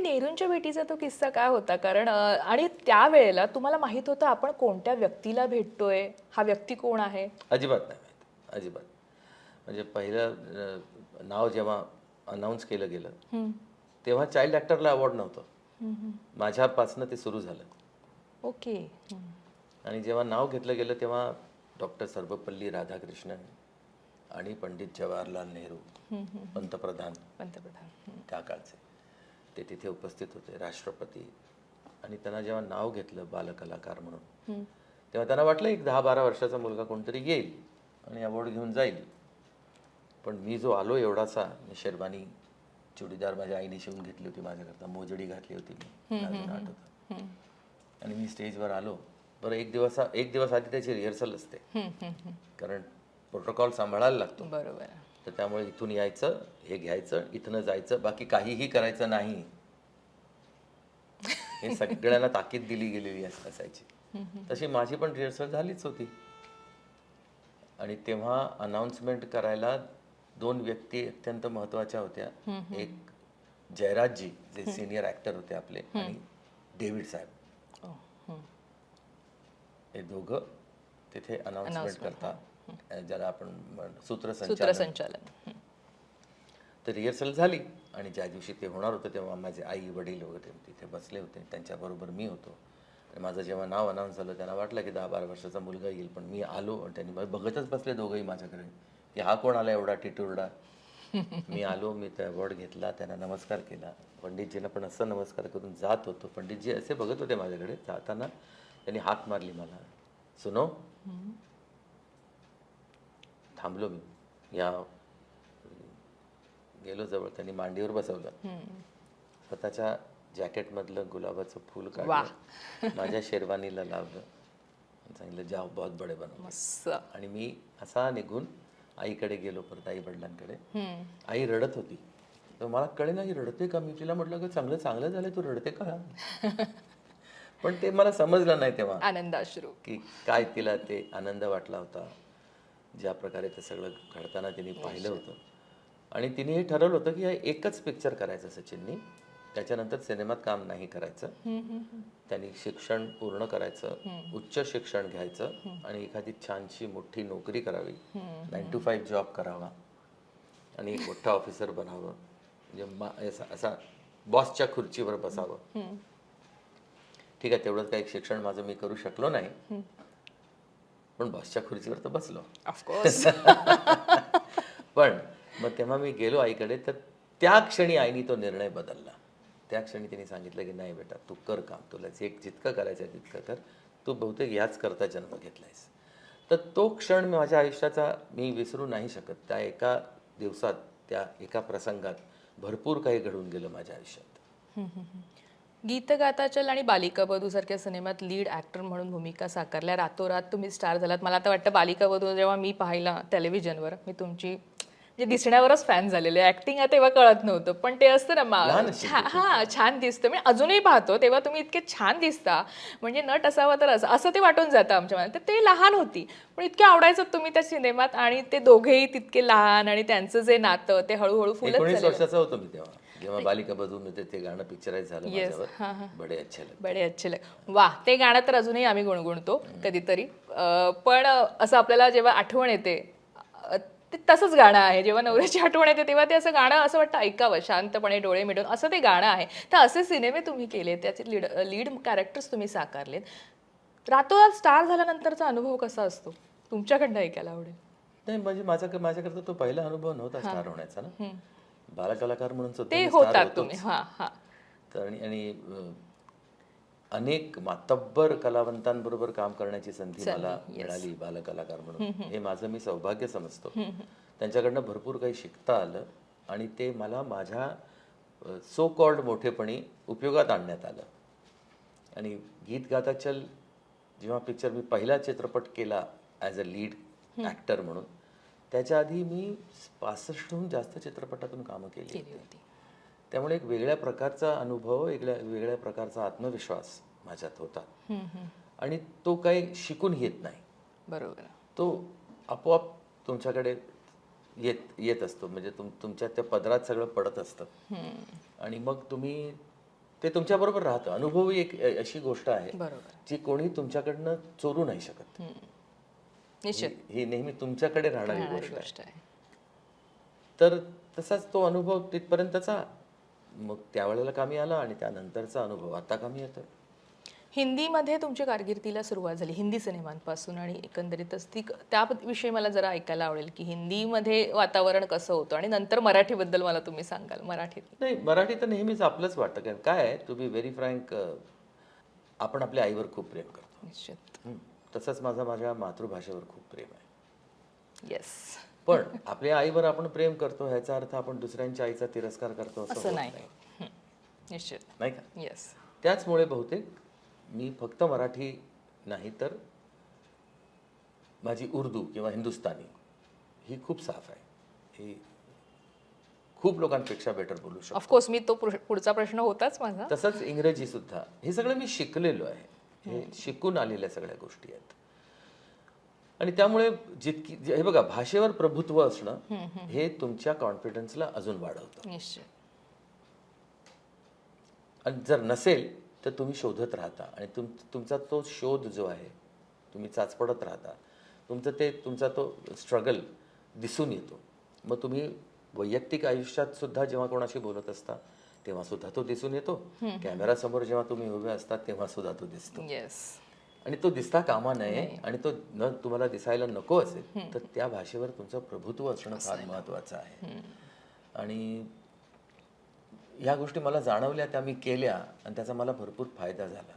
आणि नेहरूंच्या भेटीचा तो किस्सा काय होता? कारण आणि त्यावेळेला तुम्हाला माहीत होतं आपण कोणत्या व्यक्तीला भेटतोय? हा व्यक्ती कोण आहे? अजिबात नाही माहिती. अजिबात. म्हणजे पहिलं नाव जेव्हा अनाऊन्स केलं गेलं तेव्हा चाइल्ड ॲक्टरला अवॉर्ड नव्हतं. माझ्यापासनं ते सुरू झालं. ओके. आणि जेव्हा नाव घेतलं गेलं तेव्हा डॉक्टर सर्वपल्ली राधाकृष्णन आणि पंडित जवाहरलाल नेहरू पंतप्रधान. पंतप्रधान. त्या काळचे. ते तिथे उपस्थित होते राष्ट्रपती. आणि त्यांना जेव्हा नाव घेतलं बालकलाकार म्हणून तेव्हा त्यांना वाटलं एक दहा बारा वर्षाचा मुलगा कोणतरी येईल आणि अवॉर्ड घेऊन जाईल. पण मी जो आलो एवढासा मी शेरवानी चुडीदार माझ्या आईने शिवून घेतली होती माझ्याकरता मोजडी घातली होती मी. आठवतं आणि मी स्टेजवर आलो. बरं एक दिवस एक दिवस आधी त्याची रिहर्सल असते कारण प्रोटोकॉल सांभाळायला लागतो. बरोबर. तर त्यामुळे इथून यायचं हे घ्यायचं इथनं जायचं बाकी काहीही करायचं नाही. हे सगळ्यांना ताकीद दिली गेलेली अस- असायची. तशी माझी पण रिहर्सल झालीच होती. आणि तेव्हा अनाउन्समेंट करायला दोन व्यक्ती अत्यंत महत्त्वाच्या होत्या. एक जयराजजी जे सिनियर ऍक्टर होते आपले आणि डेव्हिड साहेब. हे दोघं तिथे अनाउन्समेंट करता. ज्याला आपण सूत्रसंचालन. तर रिहर्सल झाली आणि ज्या दिवशी ते होणार होतं तेव्हा माझे आई वडील वगैरे तिथे बसले होते. त्यांच्याबरोबर मी होतो. आणि माझं जेव्हा नाव अनाऊन्स झालं त्यांना वाटलं की दहा बारा वर्षाचा मुलगा येईल पण मी आलो आणि त्यांनी बघतच बसले दोघंही माझ्याकडे. की हा कोण आला एवढा टिटुरडा? मी आलो मी त्या अवॉर्ड घेतला त्यांना नमस्कार केला. पंडितजींना पण असं नमस्कार करून जात होतो. पंडितजी असे बघत होते माझ्याकडे. जाताना त्यांनी हाक मारली मला. सुनो थांबलो मी. या गेलो जवळ त्यांनी मांडीवर बसवलं. स्वतःच्या जॅकेटमधलं गुलाबाचं फूल काढलं. माझ्या शेरवानीला लावलं. सांगितलं जाओ बहुत बडे बनव. आणि मी असा निघून आईकडे गेलो परत आई वडिलांकडे. आई रडत होती. तर मला कळे ना ही रडते का? मी तिला म्हटलं की चांगलं चांगलं झालं तू रडते का? पण ते मला समजलं नाही तेव्हा. आनंदाश्रू की काय तिला ते आनंद वाटला होता. ज्या प्रकारे ते सगळं घडताना तिने पाहिलं होतं. आणि तिने हे ठरवलं होतं की एकच पिक्चर करायचं सचिननी. त्याच्यानंतर सिनेमात काम नाही करायचं. त्यांनी शिक्षण पूर्ण करायचं. उच्च शिक्षण घ्यायचं. आणि एखादी छानशी मोठी नोकरी करावी. नाईन टू फाईव्ह जॉब करावा. आणि एक मोठा ऑफिसर बनावं. म्हणजे असा बॉसच्या खुर्चीवर बसावं. ठीक आहे तेवढंच काही शिक्षण माझं मी करू शकलो नाही. पण बसच्या खुर्चीवर तर बसलो. ऑफकोर्स पण मग तेव्हा मी गेलो आईकडे तर त्या क्षणी आईने तो निर्णय बदलला. त्या क्षणी तिने सांगितलं की नाही बेटा तू कर काम तुला जे जितकं करायचं आहे तितकं कर. तू बहुतेक याच करता जन्म घेतलायस. तर तो क्षण माझ्या आयुष्याचा मी विसरू नाही शकत. त्या एका दिवसात त्या एका प्रसंगात भरपूर काही घडून गेलं माझ्या आयुष्यात. गीत गाताचल आणि बालिका वधू सारख्या सिनेमात लीड ऍक्टर म्हणून भूमिका साकारल्या. रातोरात तुम्ही स्टार झालात. मला आता वाटतं बालिका वधू जेव्हा मी पाहिला टेलिव्हिजनवर मी तुमची म्हणजे दिसण्यावरच फॅन झालेले. ऍक्टिंग आहे तेव्हा कळत नव्हतं पण ते असतं ना हा छान दिसतं. मी अजूनही पाहतो तेव्हा तुम्ही इतके छान दिसता. म्हणजे नट असावा तर असं असं ते वाटून जातं आमच्या मनात. तर ते लहान होती पण इतके आवडायचं तुम्ही त्या सिनेमात आणि ते दोघेही तितके लहान आणि त्यांचं जे नातं ते हळूहळू फुलत वर्षाचा होतो मी तेव्हा. जेव्हा बालिका बधून होते ते गाणं पिक्चराईज झालं Yes. माझ्यावर. बडे अच्छे लगे. बडे अच्छे लग वा ते गाणं तर अजूनही आम्ही गुणगुणतो कधीतरी. अं, पण असं आपल्याला जेव्हा आठवण येते अं, ते तसंच गाणं आहे. जेव्हा नवऱ्याची आठवण येते तेव्हा ते असं गाणं असं वाटतं ऐकावं शांतपणे डोळे मिटून. असं ते गाणं आहे. तर असे सिनेमे तुम्ही केले त्याचे लीड लीड कॅरेक्टर्स तुम्ही साकारलेत. रातोरात स्टार झाल्यानंतरचा अनुभव कसा असतो? तुमच्याकडनं ऐकायला आवडेल. नाही म्हणजे माझा माझ्याकरता तो पहिला अनुभव नव्हता स्टार होण्याचा ना. बालकलाकार म्हणून ते होतात. तुम्ही हा हा. तर आणि अनेक मातब्बर कलावंतांबरोबर काम करण्याची संधी मला मिळाली बालकलाकार म्हणून. हे माझं मी सौभाग्य समजतो. त्यांच्याकडनं भरपूर काही शिकता आलं आणि ते मला माझ्या सो कॉल्ड मोठेपणी उपयोगात आणण्यात आलं. आणि गीत गाताचल जेव्हा पिक्चर मी पहिला चित्रपट केला ॲज अ लीड ॲक्टर म्हणून त्याच्या आधी मी पासष्टहून जास्त चित्रपटातून कामं केली होती. त्यामुळे एक वेगळ्या प्रकारचा अनुभव वेगळ्या वेगळ्या प्रकारचा आत्मविश्वास माझ्यात होता. आणि तो काही शिकून येत नाही. बरोबर. तो आपोआप तुमच्याकडे येत येत असतो. म्हणजे तुम तुमच्या त्या पदरात सगळं पडत असतं. आणि मग तुम्ही ते तुमच्याबरोबर राहतं. अनुभव ही एक अशी गोष्ट आहे बरोबर. जी कोणी तुमच्याकडनं चोरू नाही शकत. निश्चित. ही- ही नेहमी तुमच्याकडे राहणारी गोष्ट आहे. गोष्ट आहे. तर तसाच तो अनुभव तिथपर्यंतचा. मग त्यावेळेला कामी आला आणि त्यानंतरचा अनुभव आता कामी येतो हिंदीमध्ये तुमच्या कारकिर्दीला सुरुवात झाली हिंदी सिनेमांपासून आणि एकंदरीतच ती त्याविषयी मला जरा ऐकायला आवडेल की हिंदीमध्ये वातावरण कसं होतं आणि नंतर मराठीबद्दल मला तुम्ही सांगाल मराठीत. नाही मराठी तर नेहमीच आपलंच वाटतं. कारण काय आहे टू बी व्हेरी फ्रँक आपण आपल्या आईवर खूप प्रेम करतो. निश्चित. तसंच माझं माझ्या मातृभाषेवर खूप प्रेम आहे. येस पण आपल्या आईवर आपण प्रेम करतो ह्याचा अर्थ आपण दुसऱ्यांच्या आईचा तिरस्कार करतो असं नाही. निश्चित. नाही का? येस त्याचमुळे बहुतेक मी फक्त मराठी नाही तर माझी उर्दू किंवा हिंदुस्थानी ही खूप साफ आहे. ही खूप लोकांपेक्षा बेटर बोलू शकतो. ऑफकोर्स मी तो पुढ- पुढचा प्रश्न होताच माझा. तसंच इंग्रजी सुद्धा हे सगळं मी शिकलेलो आहे. हे शिकून आलेल्या सगळ्या गोष्टी आहेत. आणि त्यामुळे जितकी हे बघा भाषेवर प्रभुत्व असणं हे तुमच्या कॉन्फिडन्सला अजून वाढवतं. आणि जर नसेल तर तुम्ही शोधत राहता. आणि तुम तुमचा तो शोध जो आहे तुम्ही चाचपडत राहता. तुमचं ते तुमचा तो स्ट्रगल दिसून येतो. मग तुम्ही वैयक्तिक आयुष्यात सुद्धा जेव्हा कोणाशी बोलत असता तेव्हा सुद्धा तो दिसून येतो. कॅमेरासमोर जेव्हा तुम्ही उभे असतात तेव्हा सुद्धा तो दिसतो. आणि तो दिसता कामा नये आणि तो न तुम्हाला दिसायला नको असेल तर त्या भाषेवर तुमचं प्रभुत्व असणं फार महत्वाचं आहे आणि ह्या गोष्टी मला जाणवल्या त्या मी केल्या आणि त्याचा मला भरपूर फायदा झाला.